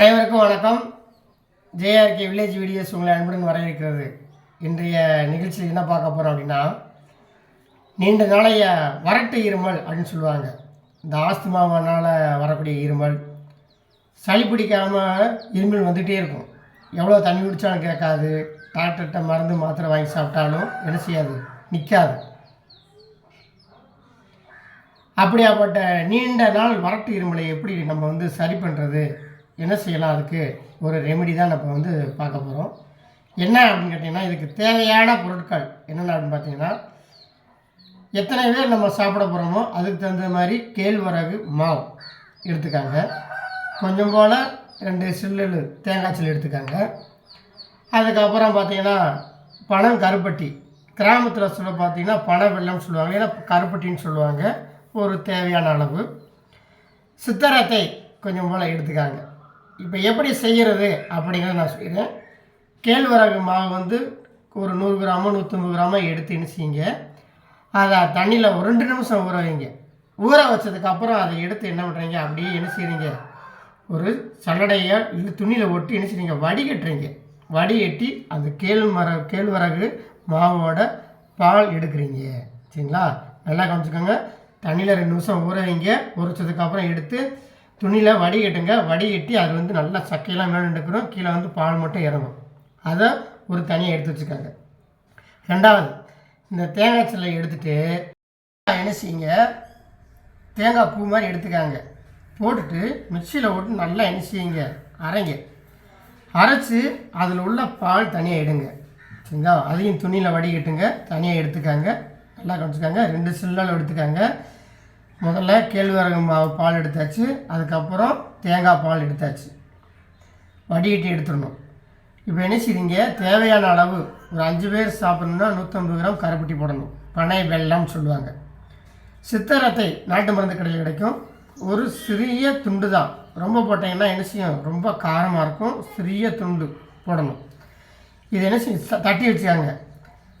அனைவருக்கும் வணக்கம். JRK village videos உங்களை அன்புடன் வரவேற்கிறது. இன்றைய நிகழ்ச்சியில் என்ன பார்க்க போகிறோம் அப்படின்னா நீண்ட நாளைய வறட்டு இருமல் அப்படின்னு சொல்லுவாங்க. இந்த ஆஸ்துமாவனால் வரக்கூடிய இருமல் சளி பிடிக்காமல் இருமல் வந்துகிட்டே இருக்கும். எவ்வளோ தண்ணி குடித்தாலும் கேட்காது. டாக்டர்கிட்ட மருந்து மாத்திரை வாங்கி சாப்பிட்டாலும் என்ன செய்யாது? நிற்காது. அப்படியாப்பட்ட நீண்ட நாள் வறட்டு இருமலை எப்படி நம்ம வந்து சரி பண்ணுறது என்ன செய்யலாம்? அதுக்கு ஒரு ரெமெடி தான் நம்ம வந்து பார்க்க போகிறோம் என்ன அப்படின்னு கேட்டிங்கன்னா இதுக்கு தேவையான பொருட்கள் என்னென்ன அப்படின்னு பார்த்தீங்கன்னா எத்தனை பேர் நம்ம சாப்பிட போகிறோமோ அதுக்கு தகுந்த மாதிரி கேழ்வரகு மாவு எடுத்துக்காங்க. கொஞ்சம் போல் ரெண்டு சில்லு தேங்காய் சில்லு எடுத்துக்காங்க. அதுக்கப்புறம் பார்த்தீங்கன்னா பணம் கருப்பட்டி. கிராமத்தில் சொல்ல பார்த்தீங்கன்னா பண வெள்ளம் சொல்லுவாங்க. ஏன்னா கருப்பட்டின்னு சொல்லுவாங்க. ஒரு தேவையான அளவு. சித்தரத்தை கொஞ்சம் போல் எடுத்துக்காங்க. இப்போ எப்படி செய்கிறது அப்படிங்கிறத நான் சொல்கிறேன் கேழ்வரகு மாவு வந்து ஒரு நூறு கிராமோ நூற்றம்பது கிராமோ எடுத்து என்ன செய்யுங்க அதை தண்ணியில் ஒரு ரெண்டு நிமிஷம் ஊற வைங்க. ஊற வச்சதுக்கப்புறம் அதை எடுத்து என்ன பண்ணுறீங்க அப்படியே என்ன செய்கிறீங்க ஒரு சல்லடையை இல்லை துணியில் ஒட்டி என்ன செய்றீங்க வடிகட்டுறீங்க வடிகட்டி அந்த கேழ்மர கேழ்வரகு மாவோட பால் எடுக்கிறீங்க. சரிங்களா? நல்லா கவனிச்சுக்கோங்க. தண்ணியில் ரெண்டு நிமிஷம் ஊற வைங்க. உரைச்சதுக்கப்புறம் எடுத்து துணியில் வடிகட்டுங்க வடிகட்டி அது வந்து நல்லா சக்கையெல்லாம் மேலே எடுக்கிறோம் கீழே வந்து பால் மட்டும் இறங்கும். அதை ஒரு தனியாக எடுத்து வச்சுக்காங்க. ரெண்டாவது இந்த தேங்காய் சில்லை எடுத்துகிட்டு என்ன செய்யுங்க? தேங்காய் பூ மாதிரி எடுத்துக்காங்க. போட்டுட்டு மிக்சியில் போட்டு நல்லா என்ன செய்யுங்க? அரைங்க. அரைச்சி அதில் உள்ள பால் தனியாக எடுங்க. சரிங்களா? அதையும் துணியில் வடிகட்டுங்க தனியாக எடுத்துக்காங்க. நல்லா கவனிச்சுக்காங்க. ரெண்டு சில்லல் எடுத்துக்காங்க. முதல்ல கேழ்வரகு மாவு பால் எடுத்தாச்சு அதுக்கப்புறம் தேங்காய் பால் எடுத்தாச்சு. வடிகட்டி எடுத்துடணும். இப்போ என்ன செய்றீங்க? தேவையான அளவு ஒரு அஞ்சு பேர் சாப்பிட்ணுன்னா நூற்றம்பது கிராம் கருப்பட்டி போடணும். பனை வெள்ளம்னு சொல்லுவாங்க. சித்தரத்தை நாட்டு மருந்து கடையில் கிடைக்கும். ஒரு சிறிய துண்டு தான். ரொம்ப போட்டிங்கன்னா என்ன செய்யும்? ரொம்ப காரமாக இருக்கும். சிறிய துண்டு போடணும். இது என்ன செய்ய ச- தட்டி வச்சுக்காங்க.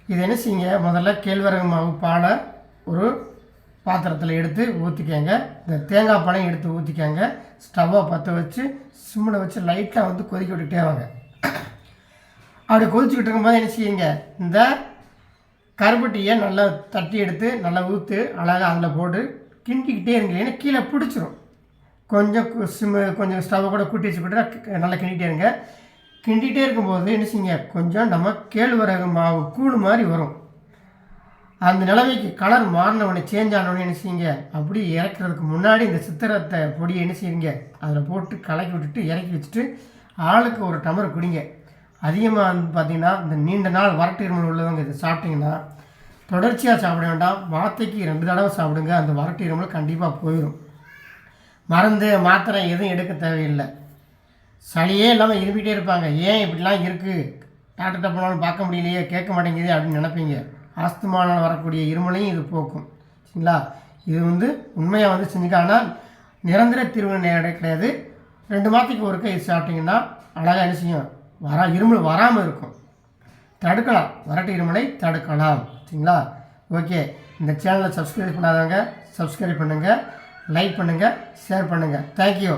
இது என்ன செய்யுங்க? முதல்ல கேழ்வரகு மாவு பாலை ஒரு பாத்திரத்தில் எடுத்து ஊற்றிக்கங்க இந்த தேங்காய் பழம் எடுத்து ஊற்றிக்கங்க ஸ்டவ்வை பற்ற வச்சு சிம்மில் வச்சு லைட்டாக வந்து கொதிக்க விட்டுட்டே வாங்க. அப்படி கொதிச்சுக்கிட்டு இருக்கும்போது என்ன செய்யுங்க? இந்த கருப்பட்டியை நல்லா தட்டி எடுத்து நல்லா ஊற்று அழகாக அதில் போட்டு கிண்டிக்கிட்டே இருங்க. ஏன்னா கீழே பிடிச்சிரும். கொஞ்சம் சிம் சிம்மு கொஞ்சம் ஸ்டவ்வை கூட கூட்டி வச்சுக்கிட்டு நல்லா கிண்டிகிட்டே இருங்க. கிண்டிகிட்டே இருக்கும்போது என்ன செய்யுங்க? கொஞ்சம் நம்ம கேழ்வரகு மாவு கூழ் மாதிரி வரும். அந்த நிலைமைக்கு கலர் மாறினவனை சேஞ்ச் ஆனவனே என்ன செய்யுங்க? அப்படி இறக்குறதுக்கு முன்னாடி இந்த சித்திரத்தை பொடியை என்ன செய்யுங்க? அதில் போட்டு கலக்கி விட்டுட்டு இறக்கி வச்சுட்டு ஆளுக்கு ஒரு டமர் குடிங்க. அதிகமாக வந்து பார்த்தீங்கன்னா இந்த நீண்ட நாள் வரட்டு இருமல் உள்ளவங்க இதை சாப்பிட்டிங்கன்னா தொடர்ச்சியாக சாப்பிட வேண்டாம். வார்த்தைக்கு ரெண்டு தடவை சாப்பிடுங்க. அந்த வரட்டு இருமல் கண்டிப்பாக போயிடும் மருந்து மாத்திரை எதுவும் எடுக்க தேவையில்லை. சளியே இல்லாமல் இருப்பிகிட்டே இருப்பாங்க. ஏன் இப்படிலாம் இருக்குது டாக்டர்கிட்ட போனாலும் பார்க்க முடியலையே கேட்க மாட்டேங்குது அப்படின்னு நினைப்பீங்க. ஆஸ்துமானால் வரக்கூடிய இருமலையும் இது போக்கும். சரிங்களா? இது வந்து உண்மையாக வந்து செஞ்சுக்க ஆனால் நிரந்தர தீர்வு கிடையாது. ரெண்டு மாதத்துக்கு ஒருக்க இது சாப்பிட்டிங்கன்னா அழகாக என்ன செய்யும்? வரா இருமல் வராமல் இருக்கும். தடுக்கலாம். வரட்டு இருமலை தடுக்கலாம். சரிங்களா? ஓகே. இந்த சேனலை சப்ஸ்கிரைப் பண்ணாதவங்க சப்ஸ்கிரைப் பண்ணுங்கள் லைக் பண்ணுங்கள் ஷேர் பண்ணுங்கள் தேங்க்யூ